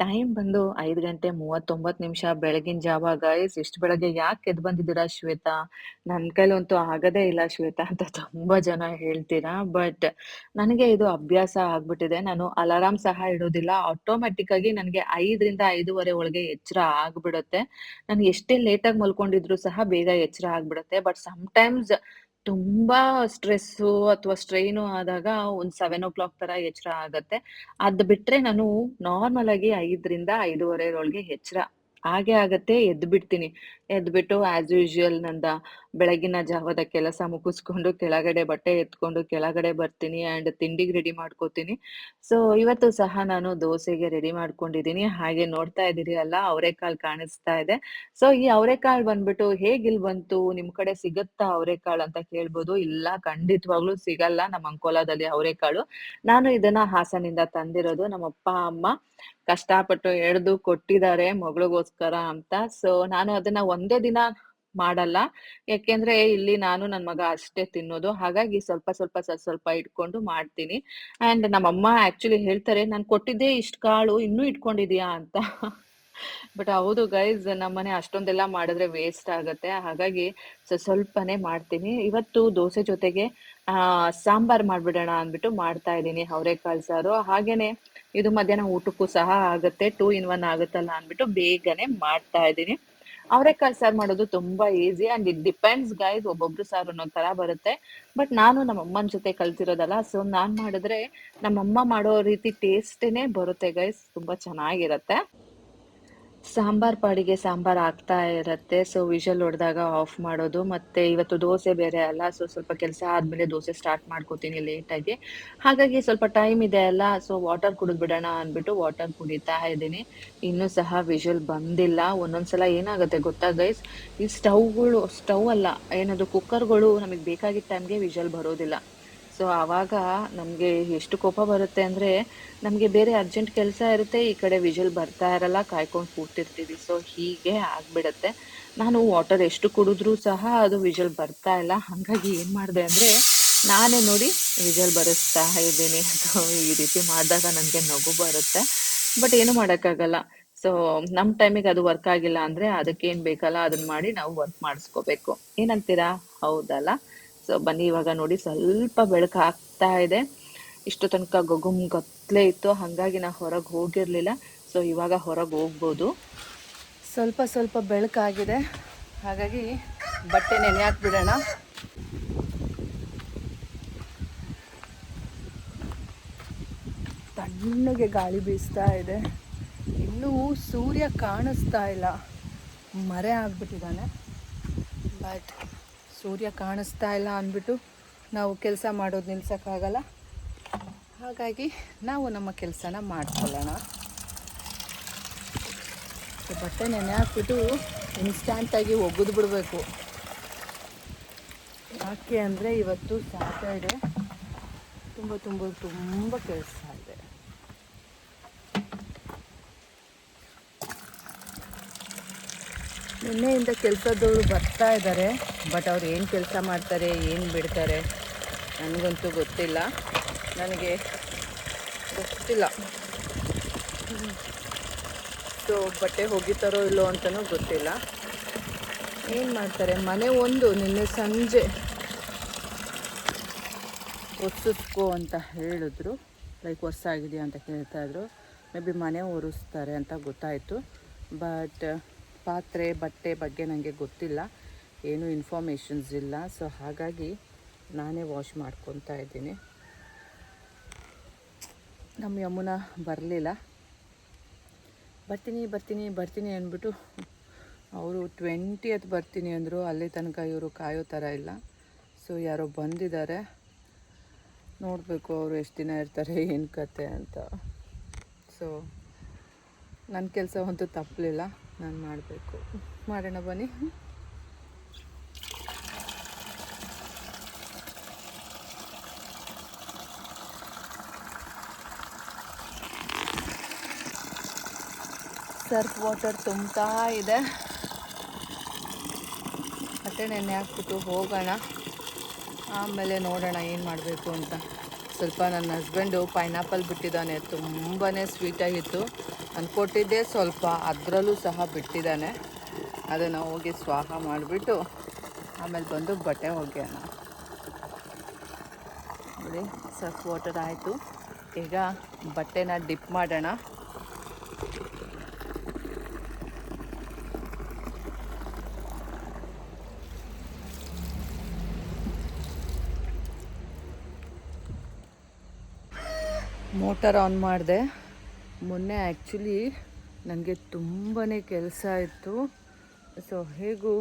Time ಬಂದು 5 ಗಂಟೆ 39 ನಿಮಿಷ ಬೆಳಗಿನ ಜಾವ ಗಾಯ್ಸ್. ಇಷ್ಟು ಬೆಳಗ್ಗೆ ಯಾಕೆ ಎದ್ದು ಬಂದಿದ್ದೀರಾ ಶ್ವೇತಾ? ನನ್ನ ಕೈಲಂತೂ ಆಗದೇ ಇಲ್ಲ ಶ್ವೇತಾ ಅಂತ ತುಂಬಾ ಜನ ಹೇಳ್ತೀರಾ. ಬಟ್ ನನಗೆ ಇದು ಅಭ್ಯಾಸ ಆಗ್ಬಿಟ್ಟಿದೆ. ನಾನು ಅಲಾರಾಮ್ ಸಹ ಇಡೋದಿಲ್ಲ. ಆಟೋಮ್ಯಾಟಿಕ್ ಆಗಿ ನನಗೆ 5ರಿಂದ 5:30 ಒಳಗೆ ಎಚ್ಚರ ಆಗ್ಬಿಡುತ್ತೆ. ನಾನು ಎಷ್ಟೇ ಲೇಟಾಗಿ ಮಲ್ಕೊಂಡಿದ್ರು ಸಹ ಬೇಗ ಎಚ್ಚರ ಆಗ್ಬಿಡುತ್ತೆ. ಬಟ್ ಸಮ್‌ಟೈಮ್ಸ್ ತುಂಬಾ ಸ್ಟ್ರೆಸ್ಸು ಅಥವಾ ಸ್ಟ್ರೈನು ಆದಾಗ ಒಂದು 7:00 ತರ ಎಚ್ಚರ ಆಗತ್ತೆ. ಅದ್ ಬಿಟ್ರೆ ನಾನು ನಾರ್ಮಲ್ ಆಗಿ 5ರಿಂದ 5:30 ಒಳಗೆ ಎಚ್ಚರ ಆಗೇ ಆಗತ್ತೆ. ಎದ್ಬಿಡ್ತೀನಿ. ಎದ್ಬಿಟ್ಟು ಆಸ್ ಯೂಶುವಲ್ ನಂದ ಬೆಳಗಿನ ಜಾವದ ಕೆಲಸ ಮುಗಿಸ್ಕೊಂಡು ಕೆಳಗಡೆ ಬಟ್ಟೆ ಎತ್ಕೊಂಡು ಕೆಳಗಡೆ ಬರ್ತೀನಿ ಅಂಡ್ ತಿಂಡಿಗೆ ರೆಡಿ ಮಾಡ್ಕೋತೀನಿ. ಸೊ ಇವತ್ತು ಸಹ ನಾನು ದೋಸೆಗೆ ರೆಡಿ ಮಾಡ್ಕೊಂಡಿದ್ದೀನಿ. ಹಾಗೆ ನೋಡ್ತಾ ಇದ್ದೀರಿ ಅಲ್ಲ ಅವರೆಕಾಳು ಕಾಣಿಸ್ತಾ ಇದೆ. ಸೊ ಈ ಅವರೆಕಾಳು ಬಂದ್ಬಿಟ್ಟು ಹೇಗಿಲ್ ಬಂತು? ನಿಮ್ ಕಡೆ ಸಿಗುತ್ತಾ ಅವರೆಕಾಳು ಅಂತ ಕೇಳ್ಬೋದು. ಇಲ್ಲ ಖಂಡಿತವಾಗ್ಲೂ ಸಿಗಲ್ಲ ನಮ್ಮ ಅಂಕೋಲಾದಲ್ಲಿ ಅವರೆಕಾಳು. ನಾನು ಇದನ್ನ ಹಾಸನಿಂದ ತಂದಿರೋದು. ನಮ್ಮ ಅಪ್ಪ, ಅಮ್ಮ ಕಷ್ಟಪಟ್ಟು ಎಳೆದು ಕೊಟ್ಟಿದ್ದಾರೆ ಮಗಳಿಗೋಸ್ಕರ ಅಂತ. ಸೊ ನಾನು ಅದನ್ನ ಒಂದೇ ದಿನ ಮಾಡಲ್ಲ. ಯಾಕೆಂದ್ರೆ ಇಲ್ಲಿ ನಾನು ನನ್ ಮಗ ಅಷ್ಟೇ ತಿನ್ನೋದು. ಹಾಗಾಗಿ ಸ್ವಲ್ಪ ಸ್ವಲ್ಪ ಸ್ವಲ್ಪ ಸ್ವಲ್ಪ ಇಟ್ಕೊಂಡು ಮಾಡ್ತೀನಿ. ಅಂಡ್ ನಮ್ಮಮ್ಮ ಆಕ್ಚುಲಿ ಹೇಳ್ತಾರೆ, "ನಾನ್ ಕೊಟ್ಟಿದ್ದೆ ಇಷ್ಟು ಕಾಳು ಇನ್ನೂ ಇಟ್ಕೊಂಡಿದೀಯಾ?" ಅಂತ. ಬಟ್ ಹೌದು ಗೈಸ್ ನಮ್ಮನೆ ಅಷ್ಟೊಂದೆಲ್ಲ ಮಾಡಿದ್ರೆ ವೇಸ್ಟ್ ಆಗುತ್ತೆ ಹಾಗಾಗಿ ಸ್ವಲ್ಪನೇ ಮಾಡ್ತೀನಿ. ಇವತ್ತು ದೋಸೆ ಜೊತೆಗೆ ಆ ಸಾಂಬಾರ್ ಮಾಡ್ಬಿಡೋಣ ಅಂದ್ಬಿಟ್ಟು ಮಾಡ್ತಾ ಇದ್ದೀನಿ ಅವರೆಕಾಳು ಸಾರು. ಹಾಗೇನೆ ಇದು ಮಧ್ಯಾಹ್ನ ಊಟಕ್ಕೂ ಸಹ ಆಗುತ್ತೆ ಟೂ ಇನ್ ಒನ್ ಆಗುತ್ತಲ್ಲ ಅಂದ್ಬಿಟ್ಟು ಬೇಗನೆ ಮಾಡ್ತಾ ಇದ್ದೀನಿ. ಅವರೆಕಾಳು ಸಾರು ಮಾಡೋದು ತುಂಬಾ easy and it depends guys ಒಬ್ಬೊಬ್ರು ಸಾರು ಅನ್ನೋ ತರ ಬರುತ್ತೆ. ಬಟ್ ನಾನು ನಮ್ಮ ಅಮ್ಮನ ಜೊತೆ ಕಲ್ತಿರೋದಲ್ಲ. ಸೊ ನಾನ್ ಮಾಡಿದ್ರೆ ನಮ್ಮಮ್ಮ ಮಾಡೋ ರೀತಿ ಟೇಸ್ಟೇನೆ ಬರುತ್ತೆ ಗೈಸ್. ತುಂಬಾ ಚೆನ್ನಾಗಿರತ್ತೆ. ಸಾಂಬಾರ್ ಪಾಡಿಗೆ ಸಾಂಬಾರ್ ಆಗ್ತಾ ಇರತ್ತೆ. ಸೊ ವಿಷಲ್ ಹೊಡೆದಾಗ ಆಫ್ ಮಾಡೋದು. ಮತ್ತೆ ಇವತ್ತು ದೋಸೆ ಬೇರೆ ಅಲ್ಲ. ಸೊ ಸ್ವಲ್ಪ ಕೆಲಸ ಆದ್ಮೇಲೆ ದೋಸೆ ಸ್ಟಾರ್ಟ್ ಮಾಡ್ಕೋತೀನಿ ಲೇಟಾಗಿ. ಹಾಗಾಗಿ ಸ್ವಲ್ಪ ಟೈಮ್ ಇದೆ ಅಲ್ಲ. ಸೊ ವಾಟರ್ ಕುಡಿದ್ಬಿಡೋಣ ಅಂದ್ಬಿಟ್ಟು ವಾಟರ್ ಕುಡಿತಾ ಇದ್ದೀನಿ. ಇನ್ನೂ ಸಹ ವಿಷಲ್ ಬಂದಿಲ್ಲ. ಒಂದೊಂದ್ಸಲ ಏನಾಗುತ್ತೆ ಗೊತ್ತಾ ಗೈಸ್? ಈ ಸ್ಟವ್‌ಗಳು ಸ್ಟವ್ ಅಲ್ಲ ಏನದು ಕುಕ್ಕರ್‌ಗಳು ನಮಗೆ ಬೇಕಾಗಿದ್ದ ಟೈಮ್‌ಗೆ ವಿಷಲ್ ಬರೋದಿಲ್ಲ. ಸೊ ಆವಾಗ ನಮಗೆ ಎಷ್ಟು ಕೋಪ ಬರುತ್ತೆ ಅಂದರೆ ನಮಗೆ ಬೇರೆ ಅರ್ಜೆಂಟ್ ಕೆಲಸ ಇರುತ್ತೆ. ಈ ಕಡೆ ವಿಜಲ್ ಬರ್ತಾ ಇರಲ್ಲ. ಕಾಯ್ಕೊಂಡು ಕೂತಿರ್ತೀವಿ. ಸೊ ಹೀಗೆ ಆಗಿಬಿಡುತ್ತೆ ನಾನು ವಾಟರ್ ಎಷ್ಟು ಕುಡಿದ್ರೂ ಸಹ ಅದು ವಿಜಲ್ ಬರ್ತಾ ಇಲ್ಲ. ಹಾಗಾಗಿ ಏನು ಮಾಡಿದೆ ಅಂದರೆ ನಾನೇ ನೋಡಿ ವಿಜಲ್ ಬರೆಸ್ತಾ ಇದ್ದೀನಿ. ಸೊ ಈ ರೀತಿ ಮಾಡಿದಾಗ ನನಗೆ ನಗು ಬರುತ್ತೆ. ಬಟ್ ಏನು ಮಾಡೋಕ್ಕಾಗಲ್ಲ ಸೊ ನಮ್ಮ ಟೈಮಿಗೆ ಅದು ವರ್ಕ್ ಆಗಿಲ್ಲ ಅಂದರೆ ಅದಕ್ಕೇನು ಬೇಕಲ್ಲ ಅದನ್ನ ಮಾಡಿ ನಾವು ವರ್ಕ್ ಮಾಡಿಸ್ಕೋಬೇಕು. ಏನಂತೀರಾ? ಹೌದಲ್ಲ? ಸೊ ಬನ್ನಿ, ಇವಾಗ ನೋಡಿ ಸ್ವಲ್ಪ ಬೆಳಕು ಆಗ್ತಾ ಇದೆ. ಇಷ್ಟು ತನಕ ಗಗುಮ್ ಗೊತ್ತಲೇ ಇತ್ತು. ಹಂಗಾಗಿ ನಾ ಹೊರಗೆ ಹೋಗಿರಲಿಲ್ಲ ಸೊ ಇವಾಗ ಹೊರಗೆ ಹೋಗ್ಬೋದು. ಸ್ವಲ್ಪ ಸ್ವಲ್ಪ ಬೆಳಕಾಗಿದೆ. ಹಾಗಾಗಿ ಬಟ್ಟೆ ನೆನೆ ಹಾಕ್ಬಿಡೋಣ. ತಣ್ಣಗೆ ಗಾಳಿ ಬೀಸ್ತಾ ಇದೆ. ಇನ್ನೂ ಸೂರ್ಯ ಕಾಣಿಸ್ತಾ ಇಲ್ಲ. ಮರೆ ಆಗ್ಬಿಟ್ಟಿದ್ದಾನೆ. ಬಟ್ ಸೂರ್ಯ ಕಾಣಿಸ್ತಾ ಇಲ್ಲ ಅಂದ್ಬಿಟ್ಟು ನಾವು ಕೆಲಸ ಮಾಡೋದು ನಿಲ್ಸೋಕ್ಕಾಗಲ್ಲ ಹಾಗಾಗಿ ನಾವು ನಮ್ಮ ಕೆಲಸನ ಮಾಡ್ಕೊಳ್ಳೋಣ. ಬಟ್ಟೆ ನೆನೆ ಹಾಕ್ಬಿಟ್ಟು ಇನ್ಸ್ಟಂಟಾಗಿ ಒಗೆದು ಬಿಡಬೇಕು. ಯಾಕೆ ಅಂದರೆ ಇವತ್ತು ಸ್ಯಾಟರ್ಡೆ. ತುಂಬ ತುಂಬ ತುಂಬ ಕೆಲಸ ಇದೆ. ನಿನ್ನೆಯಿಂದ ಕೆಲಸದವರು ಬರ್ತಾ ಇದ್ದಾರೆ. ಬಟ್ ಅವ್ರು ಏನು ಕೆಲಸ ಮಾಡ್ತಾರೆ, ಏನು ಬಿಡ್ತಾರೆ ನನಗಂತೂ ಗೊತ್ತಿಲ್ಲ. ನನಗೆ ಗೊತ್ತಿಲ್ಲ. ಸೊ ಬಟ್ಟೆ ಹೋಗಿತಾರೋ ಇಲ್ಲೋ ಅಂತಲೂ ಗೊತ್ತಿಲ್ಲ. ಏನು ಮಾಡ್ತಾರೆ ಮನೆ ಒಂದು ನಿನ್ನೆ ಸಂಜೆ ಒರೆಸಿಸ್ಕೋ ಅಂತ ಹೇಳಿದ್ರು. ಲೈಕ್ ಒರೆಸಾಗಿದೆಯಾ ಅಂತ ಕೇಳ್ತಾಯಿದ್ರು ಮೇ ಬಿ ಮನೆ ಒರೆಸ್ತಾರೆ ಅಂತ ಗೊತ್ತಾಯಿತು. ಬಟ್ ಪಾತ್ರೆ, ಬಟ್ಟೆ ಬಗ್ಗೆ ನನಗೆ ಗೊತ್ತಿಲ್ಲ. ಏನೂ ಇನ್ಫಾರ್ಮೇಷನ್ಸ್ ಇಲ್ಲ. ಸೊ ಹಾಗಾಗಿ ನಾನೇ ವಾಶ್ ಮಾಡ್ಕೊತಾ ಇದ್ದೀನಿ. ನಮ್ಮ ಯಮುನ ಬರಲಿಲ್ಲ. ಬರ್ತೀನಿ ಬರ್ತೀನಿ ಬರ್ತೀನಿ ಅಂದ್ಬಿಟ್ಟು ಅವರು ಟ್ವೆಂಟಿ ಅದು ಬರ್ತೀನಿ ಅಂದರು. ಅಲ್ಲಿ ತನಕ ಇವರು ಕಾಯೋ ಥರ ಇಲ್ಲ. ಸೊ ಯಾರೋ ಬಂದಿದ್ದಾರೆ. ನೋಡಬೇಕು ಅವರು ಎಷ್ಟು ದಿನ ಇರ್ತಾರೆ ಏನು ಕತೆ ಅಂತ. ಸೊ ನನ್ನ ಕೆಲಸವಂತೂ ತಪ್ಪಲಿಲ್ಲ. ನಾನು ಮಾಡಬೇಕು. ಮಾಡೋಣ ಬನ್ನಿ. ಸರ್ಫ್ ವಾಟರ್ ತುಂಬ್ತಾ ಇದೆ. ಮತ್ತೆ ನೆನೆ ಹಾಕ್ಬಿಟ್ಟು ಹೋಗೋಣ. ಆಮೇಲೆ ನೋಡೋಣ ಏನು ಮಾಡಬೇಕು ಅಂತ. ಸ್ವಲ್ಪ ನನ್ನ ಹಸ್ಬೆಂಡು ಪೈನಾಪಲ್ ಬಿಟ್ಟಿದ್ದಾನೆ. ತುಂಬಾ ಸ್ವೀಟಾಗಿತ್ತು ನಾನು ಕೊಟ್ಟಿದ್ದೆ ಸ್ವಲ್ಪ, ಅದರಲ್ಲೂ ಸಹ ಬಿಟ್ಟಿದ್ದಾನೆ. ಅದನ್ನು ಹೋಗಿ ಸ್ವಾಹ ಮಾಡಿಬಿಟ್ಟು ಆಮೇಲೆ ಬಂದು ಬಟ್ಟೆ ಒಗೆಯೋಣ. ನೋಡಿ ಸರ್ಫ್ ವಾಟರ್ ಆಯಿತು. ಈಗ ಬಟ್ಟೆನ ಡಿಪ್ ಮಾಡೋಣ. ಮೋಟರ್ ಆನ್ ಮಾಡಿದೆ. ಮೊನ್ನೆ ಆ್ಯಕ್ಚುಲಿ ನನಗೆ ತುಂಬಾ ಕೆಲಸ ಇತ್ತು. ಸೊ ಹೇಗೂ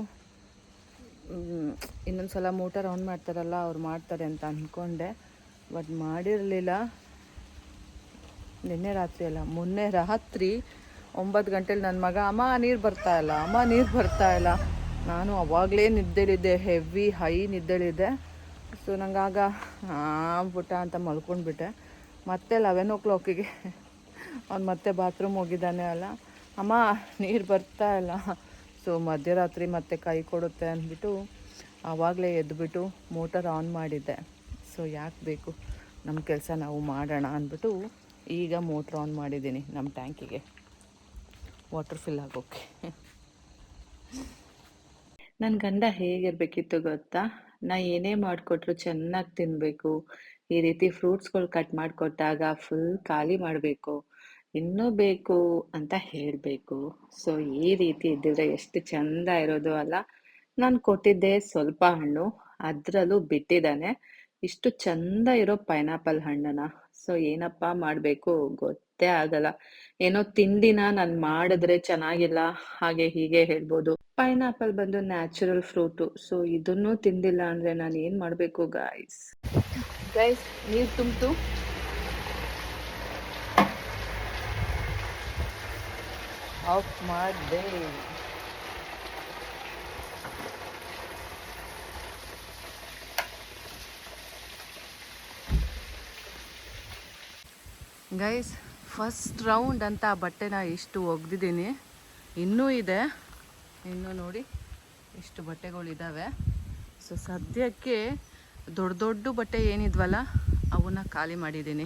ಇನ್ನೊಂದು ಸಲ ಮೋಟರ್ ಆನ್ ಮಾಡ್ತಾರಲ್ಲ, ಅವ್ರು ಮಾಡ್ತಾರೆ ಅಂತ ಅಂದ್ಕೊಂಡೆ ಬಟ್ ಮಾಡಿರಲಿಲ್ಲ. ನಿನ್ನೆ ರಾತ್ರಿ ಅಲ್ಲ, ಮೊನ್ನೆ ರಾತ್ರಿ ಒಂಬತ್ತು ಗಂಟೆಲಿ ನನ್ನ ಮಗ, ಅಮ್ಮ, ನೀರು ಬರ್ತಾ ಇಲ್ಲ, ಅಮ್ಮ, ನೀರು ಬರ್ತಾ ಇಲ್ಲ. ನಾನು ಅವಾಗಲೇ ನಿದ್ದೆಲಿದ್ದೆ ಹೆವಿ ಹೈ ನಿದ್ದೆಲಿದ್ದೆ ಸೊ ನಂಗಾಗ ಹಾಂ ಪುಟ್ಟ ಅಂತ ಮಲ್ಕೊಂಡ್ಬಿಟ್ಟೆ. ಮತ್ತೆ ಲೆವೆನ್ ಓ ಕ್ಲಾಕಿಗೆ ಅವ್ನು ಮತ್ತೆ ಬಾತ್ರೂಮ್ ಹೋಗಿದ್ದಾನೆ ಅಲ್ಲ. ಅಮ್ಮ, ನೀರು ಬರ್ತಾ ಇಲ್ಲ. ಸೊ ಮಧ್ಯರಾತ್ರಿ ಮತ್ತೆ ಕೈ ಕೊಡುತ್ತೆ ಅಂದ್ಬಿಟ್ಟು ಆವಾಗಲೇ ಎದ್ದುಬಿಟ್ಟು ಮೋಟರ್ ಆನ್ ಮಾಡಿದ್ದೆ. ಸೊ ಯಾಕೆ ಬೇಕು? ನಮ್ಮ ಕೆಲಸ ನಾವು ಮಾಡೋಣ ಅಂದ್ಬಿಟ್ಟು ಈಗ ಮೋಟ್ರ್ ಆನ್ ಮಾಡಿದ್ದೀನಿ ನಮ್ಮ ಟ್ಯಾಂಕಿಗೆ ವಾಟರ್ ಫಿಲ್ ಆಗೋಕೆ. ನನ್ನ ಗಂಡ ಹೇಗಿರಬೇಕಿತ್ತು ಗೊತ್ತಾ? ನಾ ಏನೇ ಮಾಡಿಕೊಟ್ರು ಚೆನ್ನಾಗಿ ತಿನ್ನಬೇಕು ಈ ರೀತಿ ಫ್ರೂಟ್ಸ್ಗಳು ಕಟ್ ಮಾಡಿಕೊಟ್ಟಾಗ ಫುಲ್ ಖಾಲಿ ಮಾಡಬೇಕು. ಇನ್ನೂ ಬೇಕು ಅಂತ ಹೇಳಬೇಕು. ಸೊ ಈ ರೀತಿ ಇದ್ದಿದ್ರೆ ಎಷ್ಟು ಚಂದ ಇರೋದು ಅಲ್ಲ. ನಾನು ಕೊಟ್ಟಿದ್ದೆ ಸ್ವಲ್ಪ ಹಣ್ಣು, ಅದರಲ್ಲೂ ಬಿಟ್ಟಿದ್ದಾನೆ. ಇಷ್ಟು ಚಂದ ಇರೋ ಪೈನಾಪಲ್ ಹಣ್ಣನ್ನ. ಸೊ ಏನಪ್ಪ ಮಾಡಬೇಕು? ಗೊತ್ತೇ ಆಗಲ್ಲ. ಏನೋ ತಿಂಡಿನ ನಾನು ಮಾಡಿದ್ರೆ ಚೆನ್ನಾಗಿಲ್ಲ. ಹಾಗೆ ಹೀಗೆ ಹೇಳ್ಬೋದು. ಪೈನಾಪಲ್ ಬಂದು ನ್ಯಾಚುರಲ್ ಫ್ರೂಟು ಸೊ ಇದನ್ನು ತಿಂದಿಲ್ಲ ಅಂದರೆ ನಾನು ಏನು ಮಾಡಬೇಕು ಗಾಯ್ಸ್ ಗೈಸ್ ನೀರು ತುಂಬಿತು ಆಫ್ ಮಾಡಿದೆ ಗೈಸ್ ಫಸ್ಟ್ ರೌಂಡ್ ಅಂತ ಆ ಬಟ್ಟೆನ ಇಷ್ಟು ಒಗ್ದಿದ್ದೀನಿ. ಇನ್ನೂ ಇದೆ. ಇನ್ನೂ ನೋಡಿ ಇಷ್ಟು ಬಟ್ಟೆಗಳಿದ್ದಾವೆ ಸೊ ಸದ್ಯಕ್ಕೆ ದೊಡ್ಡ ದೊಡ್ಡ ಬಟ್ಟೆ ಏನಿದ್ವಲ್ಲ, ಅವನ್ನ ಖಾಲಿ ಮಾಡಿದ್ದೀನಿ.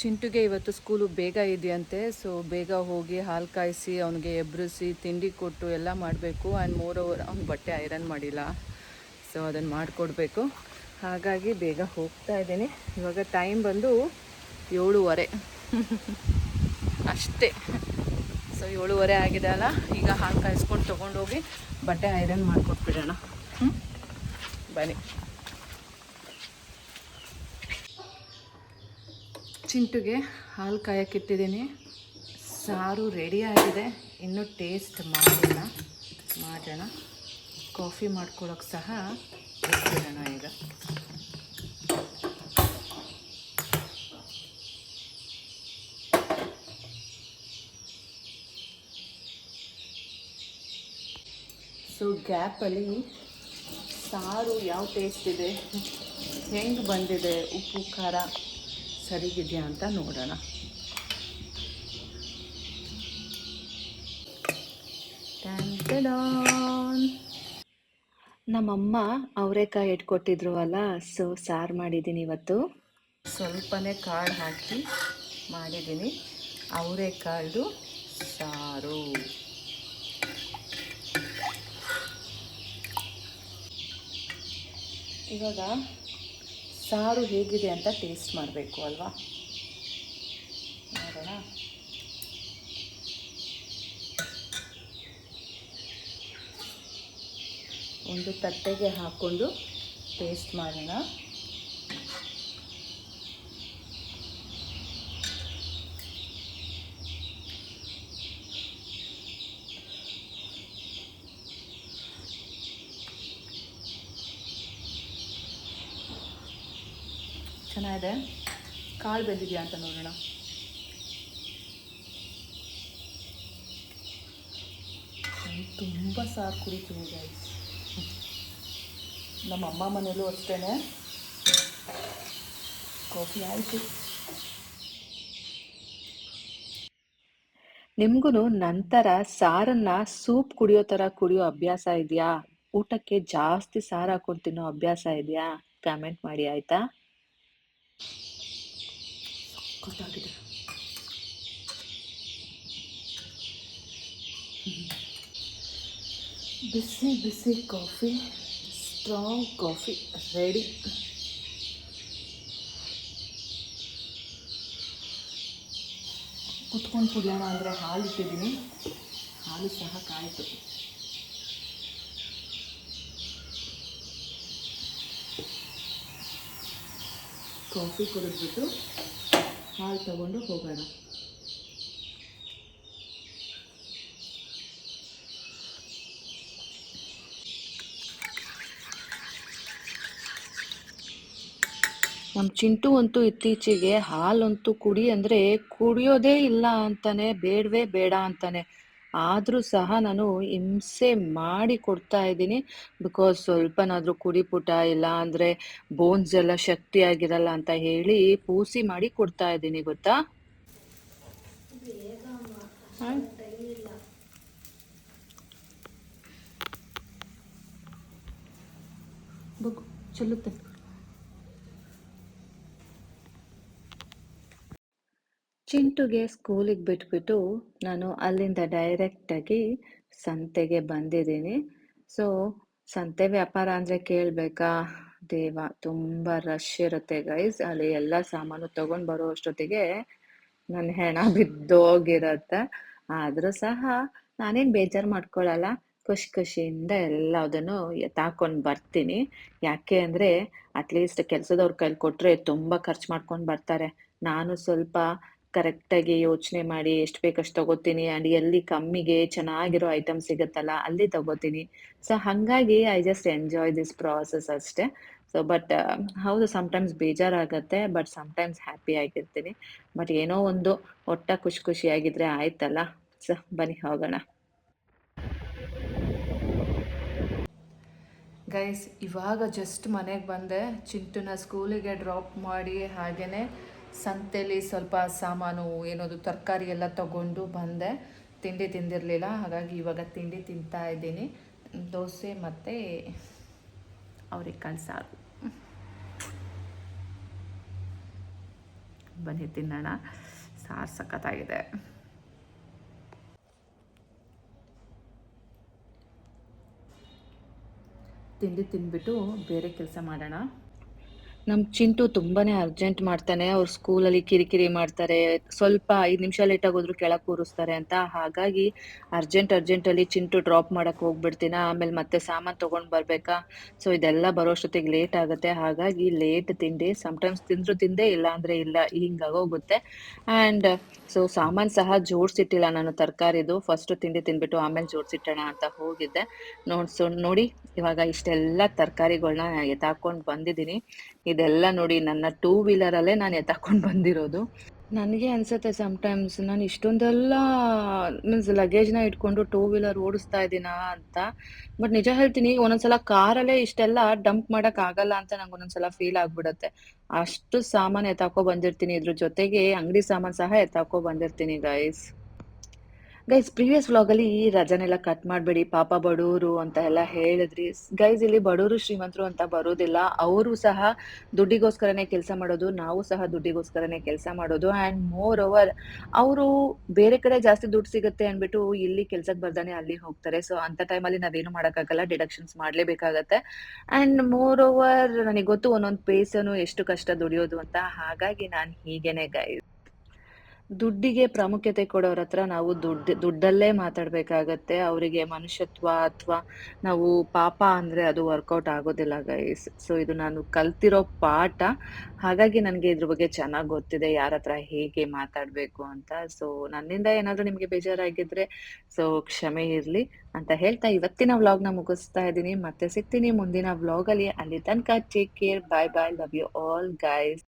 ಚಿಂಟುಗೆ ಇವತ್ತು ಸ್ಕೂಲು ಬೇಗ ಇದೆಯಂತೆ, ಸೊ ಬೇಗ ಹೋಗಿ ಹಾಲು ಕಾಯಿಸಿ, ಅವನಿಗೆ ಎಬ್ರಿಸಿ, ತಿಂಡಿ ಕೊಟ್ಟು ಎಲ್ಲ ಮಾಡಬೇಕು. ಆ್ಯಂಡ್ ಮೋರ್ ಓವರ್ ಅವ್ನು ಬಟ್ಟೆ ಐರನ್ ಮಾಡಿಲ್ಲ, ಸೊ ಅದನ್ನು ಮಾಡಿಕೊಡ್ಬೇಕು. ಹಾಗಾಗಿ ಬೇಗ ಹೋಗ್ತಾ ಇದ್ದೀನಿ. ಇವಾಗ ಟೈಮ್ ಬಂದು ಏಳುವರೆ. ಅಷ್ಟೇ. ಸೊ ಏಳುವರೆ ಆಗಿದೆ ಅಲ್ಲ, ಈಗ ಹಾಲು ಕಾಯಿಸ್ಕೊಂಡು ತೊಗೊಂಡೋಗಿ ಬಟ್ಟೆ ಐರನ್ ಮಾಡಿಕೊಟ್ಬಿಡೋಣ. ಹ್ಞೂ ಬನ್ನಿ. ಚಿಂಟುಗೆ ಹಾಲು ಕಾಯಕ್ಕಿಟ್ಟಿದ್ದೀನಿ. ಸಾರು ರೆಡಿ ಆಗಿದೆ. ಇನ್ನೂ ಟೇಸ್ಟ್ ಮಾಡೋಣ. ಮಾಡೋಣ. ಕಾಫಿ ಮಾಡ್ಕೊಳ್ಳೋಕೆ ಸಹ ಇಟ್ಬಿಡೋಣ ಈಗ. ಸೊ ಗ್ಯಾಪಲ್ಲಿ ಸಾರು ಯಾವ ಟೇಸ್ಟ್ ಇದೆ? ಹೆಂಗೆ ಬಂದಿದೆ? ಉಪ್ಪು, ಖಾರ ಸರಿಗಿದೆಯಾ ಅಂತ ನೋಡೋಣ. ನಮ್ಮಮ್ಮ ಅವರೆಕಾಯಿ ಇಟ್ಕೊಟ್ಟಿದ್ರು ಅಲ್ಲ ಸೊ ಸಾರು ಮಾಡಿದ್ದೀನಿ ಇವತ್ತು. ಸ್ವಲ್ಪನೇ ಕಾಳು ಹಾಕಿ ಮಾಡಿದ್ದೀನಿ. ಅವರೆಕಾಳು ಸಾರು. ಇವಾಗ ಸಾರು ಹೇಗಿದೆ ಅಂತ ಟೇಸ್ಟ್ ಮಾಡಬೇಕು ಅಲ್ವಾ? ನೋಡೋಣ. ಒಂದು ತಟ್ಟೆಗೆ ಹಾಕ್ಕೊಂಡು ಟೇಸ್ಟ್ ಮಾಡೋಣ. ಕಾಳು ಬೆಂದಿದೆಯಾ ಅಂತ ನೋಡೋಣ. ತುಂಬ ಸಾರು ಕುಡಿತೀನಿ ಗೈಸ್ ನಮ್ಮ ಅಮ್ಮ ಮನೇಲೂ ಅಷ್ಟೇ ಕಾಫಿ ಆಯಿತು. ನಿಮಗೂ ನಂತರ ಸಾರನ್ನ ಸೂಪ್ ಕುಡಿಯೋ ಥರ ಕುಡಿಯೋ ಅಭ್ಯಾಸ ಇದೆಯಾ? ಊಟಕ್ಕೆ ಜಾಸ್ತಿ ಸಾರು ಹಾಕೊಂಡು ತಿನ್ನೋ ಅಭ್ಯಾಸ ಇದೆಯಾ? ಕಮೆಂಟ್ ಮಾಡಿ ಆಯಿತಾ? ಸಖತ್ತಾಗಿದೆ ಬಿಸಿ ಬಿಸಿ ಕಾಫಿ, ಸ್ಟ್ರಾಂಗ್ ಕಾಫಿ, ರೆಡಿ. ಕುತ್ಕೊಂಡು ಕುಡಿಯೋಣ ಅಂದರೆ ಹಾಲು ಇಟ್ಟಿದ್ದೀನಿ. ಹಾಲು ಸಹ ಕಾಯಿತು. ಕಾಫಿ ಕುಡಿದ್ಬಿಟ್ಟು ಹಾಲು ತಗೊಂಡು ಹೋಗೋಣ. ನಮ್ಮ ಚಿಂಟು ಅಂತೂ ಇತ್ತೀಚೆಗೆ ಹಾಲಂತೂ ಕುಡಿ ಅಂದರೆ ಕುಡಿಯೋದೇ ಇಲ್ಲ ಅಂತಾನೆ, ಬೇಡವೇ ಬೇಡ ಅಂತಾನೆ. ಆದರೂ ಸಹ ನಾನು ಹಿಂಸೆ ಮಾಡಿ ಕೊಡ್ತಾ ಇದ್ದೀನಿ. ಬಿಕಾಸ್ ಸ್ವಲ್ಪನಾದರೂ ಕುಡಿಪುಟ ಇಲ್ಲ ಅಂದರೆ ಬೋನ್ಸ್ ಎಲ್ಲ ಶಕ್ತಿಯಾಗಿರಲ್ಲ ಅಂತ ಹೇಳಿ ಪೂಸಿ ಮಾಡಿ ಕೊಡ್ತಾ ಇದ್ದೀನಿ, ಗೊತ್ತಾ? ಹಾಂ ಬಗ್ಗು ಚೆಲ್ಲುತ್ತೆ ಚಿಂಟುಗೆ ಸ್ಕೂಲಿಗೆ ಬಿಟ್ಬಿಟ್ಟು ನಾನು ಅಲ್ಲಿಂದ ಡೈರೆಕ್ಟಾಗಿ ಸಂತೆಗೆ ಬಂದಿದ್ದೀನಿ. ಸೊ ಸಂತೆ ವ್ಯಾಪಾರ ಅಂದರೆ ಕೇಳಬೇಕಾ? ದೇವ, ತುಂಬ ರಶ್ ಇರುತ್ತೆ ಗೈಸ್ ಅಲ್ಲಿ ಎಲ್ಲ ಸಾಮಾನು ತಗೊಂಡು ಬರೋ ಅಷ್ಟೊತ್ತಿಗೆ ನನ್ನ ಹೆಣ ಬಿದ್ದೋಗಿರತ್ತೆ ಆದರೂ ಸಹ ನಾನೇನು ಬೇಜಾರು ಮಾಡ್ಕೊಳ್ಳಲ್ಲ ಖುಷಿ ಖುಷಿಯಿಂದ ಎಲ್ಲದನ್ನು ತಾಕೊಂಡು ಬರ್ತೀನಿ. ಯಾಕೆ ಅಂದರೆ ಅಟ್ಲೀಸ್ಟ್ ಕೆಲಸದವ್ರ ಕೈಲಿ ಕೊಟ್ಟರೆ ತುಂಬ ಖರ್ಚು ಮಾಡ್ಕೊಂಡು ಬರ್ತಾರೆ. ನಾನು ಸ್ವಲ್ಪ ಕರೆಕ್ಟಾಗಿ ಯೋಚನೆ ಮಾಡಿ ಎಷ್ಟು ಬೇಕಷ್ಟು ತಗೋತೀನಿ ಆ್ಯಂಡ್ ಎಲ್ಲಿ ಕಮ್ಮಿಗೆ ಚೆನ್ನಾಗಿರೋ ಐಟಮ್ ಸಿಗುತ್ತಲ್ಲ ಅಲ್ಲಿ ತಗೋತೀನಿ. ಸೊ ಹಾಗಾಗಿ I just enjoy this process ಅಷ್ಟೇ. ಸೊ ಬಟ್ ಹೌದು ಸಮ್ಟೈಮ್ಸ್ ಬೇಜಾರಾಗತ್ತೆ ಬಟ್ ಸಮ್ಟೈಮ್ಸ್ ಹ್ಯಾಪಿ ಆಗಿರ್ತೀನಿ. ಬಟ್ ಏನೋ ಒಂದು ಒಟ್ಟ ಖುಷಿ ಖುಷಿಯಾಗಿದ್ರೆ ಆಯ್ತಲ್ಲ? ಸೊ ಬನ್ನಿ, ಹೋಗೋಣ. ಗೈಸ್ ಇವಾಗ ಜಸ್ಟ್ ಮನೆಗೆ ಬಂದೆ. ಚಿಂಟುನ ಸ್ಕೂಲಿಗೆ ಡ್ರಾಪ್ ಮಾಡಿ ಹಾಗೆಯೇ ಸಂತೆಲಿ ಸ್ವಲ್ಪ ಸಾಮಾನು ಏನೋದು ತರಕಾರಿ ಎಲ್ಲ ತಗೊಂಡು ಬಂದೆ. ತಿಂಡಿ ತಿಂದಿರಲಿಲ್ಲ, ಹಾಗಾಗಿ ಇವಾಗ ತಿಂಡಿ ತಿಂತಾ ಇದ್ದೀನಿ. ದೋಸೆ ಮತ್ತು ಅವ್ರಿಗೆ ಸಾರು. ಬನ್ನಿ, ತಿನ್ನೋಣ. ಸಾರು ಸಖತ್ತಾಗಿದೆ. ತಿಂಡಿ ತಿಂದ್ಬಿಟ್ಟು ಬೇರೆ ಕೆಲಸ ಮಾಡೋಣ. ನಮ್ಮ ಚಿಂಟು ತುಂಬಾನೇ ಅರ್ಜೆಂಟ್ ಮಾಡ್ತಾನೆ. ಅವ್ರ ಸ್ಕೂಲಲ್ಲಿ ಕಿರಿಕಿರಿ ಮಾಡ್ತಾರೆ. ಸ್ವಲ್ಪ ಐದು ನಿಮಿಷ ಲೇಟಾಗಿ ಹೋದ್ರು ಕೆಳಗೆ ಕೂರಿಸ್ತಾರೆ ಅಂತ. ಹಾಗಾಗಿ ಅರ್ಜೆಂಟ್ ಅರ್ಜೆಂಟಲ್ಲಿ ಚಿಂಟು ಡ್ರಾಪ್ ಮಾಡಕ್ ಹೋಗ್ಬಿಡ್ತೀನ. ಆಮೇಲೆ ಮತ್ತೆ ಸಾಮಾನ್ ತಗೊಂಡ್ ಬರ್ಬೇಕಾ, ಸೊ ಇದೆಲ್ಲ ಬರೋಷ್ಟೊತ್ತಿಗೆ ಲೇಟ್ ಆಗುತ್ತೆ. ಹಾಗಾಗಿ ಲೇಟ್ ತಿಂಡಿ ಸಮ್ಟೈಮ್ಸ್ ತಿಂದ್ರು ತಿಂದೆ, ಇಲ್ಲ ಅಂದ್ರೆ ಇಲ್ಲ ಹಿಂಗಾಗೋಗುತ್ತೆ ಆ್ಯಂಡ್ ಸೊ ಸಾಮಾನ್ ಸಹ ಜೋಡಿಸಿಟ್ಟಿಲ್ಲ ನಾನು ತರಕಾರಿದು. ಫಸ್ಟ್ ತಿಂಡಿ ತಿನ್ಬಿಟ್ಟು ಆಮೇಲೆ ಜೋಡ್ಸಿಟ್ಟೋಣ ಅಂತ ಹೋಗಿದ್ದೆ. ನೋಡಿ ಸೊ ನೋಡಿ ಇವಾಗ ಇಷ್ಟೆಲ್ಲ ತರಕಾರಿಗಳ್ನ ಎತ್ತಾಕೊಂಡು ಬಂದಿದ್ದೀನಿ. ಇದೆಲ್ಲ ನೋಡಿ ನನ್ನ ಟೂ ವೀಲರಲ್ಲೇ ನಾನು ಎತ್ತಾಕೊಂಡು ಬಂದಿರೋದು. ನನಗೆ ಅನ್ಸುತ್ತೆ ಸಮ್ಟೈಮ್ಸ್ ನಾನು ಇಷ್ಟೊಂದೆಲ್ಲ ಮೀನ್ಸ್ ಲಗೇಜ್ನ ಇಟ್ಕೊಂಡು ಟೂ ವೀಲರ್ ಓಡಿಸ್ತಾ ಇದ್ದೀನಾ ಅಂತ. ಬಟ್ ನಿಜ ಹೇಳ್ತೀನಿ, ಒಂದೊಂದ್ಸಲ ಕಾರಲ್ಲೇ ಇಷ್ಟೆಲ್ಲ ಡಂಪ್ ಮಾಡಕ್ ಆಗಲ್ಲ ಅಂತ ನಂಗೆ ಒಂದೊಂದ್ಸಲ ಫೀಲ್ ಆಗ್ಬಿಡತ್ತೆ. ಅಷ್ಟು ಸಾಮಾನು ಎತ್ತಾಕೊ ಬಂದಿರ್ತೀನಿ ಇದ್ರ ಜೊತೆಗೆ ಅಂಗಡಿ ಸಾಮಾನು ಸಹ ಎತ್ತಾಕೊ ಬಂದಿರ್ತೀನಿ ಗೈಸ್ ಗೈಸ್ ಪ್ರೀವಿಯಸ್ ವ್ಲಾಗಲ್ಲಿ ಈ ರಜನೆಲ್ಲ ಕಟ್ ಮಾಡಬೇಡಿ, ಪಾಪ ಬಡವರು ಅಂತ ಎಲ್ಲ ಹೇಳಿದ್ರಿ. ಗೈಸ್ ಇಲ್ಲಿ ಬಡವರು ಶ್ರೀಮಂತರು ಅಂತ ಬರೋದಿಲ್ಲ. ಅವರು ಸಹ ದುಡ್ಡಿಗೋಸ್ಕರನೇ ಕೆಲಸ ಮಾಡೋದು, ನಾವು ಸಹ ದುಡ್ಡಿಗೋಸ್ಕರನೇ ಕೆಲಸ ಮಾಡೋದು. ಆ್ಯಂಡ್ ಮೋರ್ ಓವರ್ ಅವರು ಬೇರೆ ಕಡೆ ಜಾಸ್ತಿ ದುಡ್ಡು ಸಿಗುತ್ತೆ ಅಂದ್ಬಿಟ್ಟು ಇಲ್ಲಿ ಕೆಲ್ಸಕ್ಕೆ ಬರ್ದಾನೆ ಅಲ್ಲಿ ಹೋಗ್ತಾರೆ. ಸೊ ಅಂತ ಟೈಮಲ್ಲಿ ನಾವೇನು ಮಾಡೋಕ್ಕಾಗಲ್ಲ ಡಿಡಕ್ಷನ್ಸ್ ಮಾಡಲೇಬೇಕಾಗತ್ತೆ. ಆ್ಯಂಡ್ ಮೋರ್ ಓವರ್ ನನಗೆ ಗೊತ್ತು ಒಂದೊಂದು ಪೇಸನು ಎಷ್ಟು ಕಷ್ಟ ದುಡಿಯೋದು ಅಂತ. ಹಾಗಾಗಿ ನಾನು ಹೀಗೇನೆ ಗೈಸ್ ದುಡ್ಡಿಗೆ ಪ್ರಾಮುಖ್ಯತೆ ಕೊಡೋರ ಹತ್ರ ನಾವು ದುಡ್ಡು, ದುಡ್ಡಲ್ಲೇ ಮಾತಾಡ್ಬೇಕಾಗತ್ತೆ. ಅವರಿಗೆ ಮನುಷ್ಯತ್ವ ಅಥವಾ ನಾವು ಪಾಪ ಅಂದ್ರೆ ಅದು ವರ್ಕೌಟ್ ಆಗೋದಿಲ್ಲ ಗೈಸ್ ಸೊ ಇದು ನಾನು ಕಲ್ತಿರೋ ಪಾಠ. ಹಾಗಾಗಿ ನನಗೆ ಇದ್ರ ಬಗ್ಗೆ ಚೆನ್ನಾಗಿ ಗೊತ್ತಿದೆ, ಯಾರ ಹತ್ರ ಹೇಗೆ ಮಾತಾಡಬೇಕು ಅಂತ. ಸೊ ನನ್ನಿಂದ ಏನಾದರೂ ನಿಮಗೆ ಬೇಜಾರಾಗಿದ್ರೆ ಸೊ ಕ್ಷಮೆ ಇರಲಿ ಅಂತ ಹೇಳ್ತಾ ಇವತ್ತಿನ ವ್ಲಾಗ್ನ ಮುಗಿಸ್ತಾ ಇದ್ದೀನಿ. ಮತ್ತೆ ಸಿಗ್ತೀನಿ ಮುಂದಿನ ವ್ಲಾಗಲ್ಲಿ ಅಲ್ಲಿ. ತನಕ take care bye bye love you all guys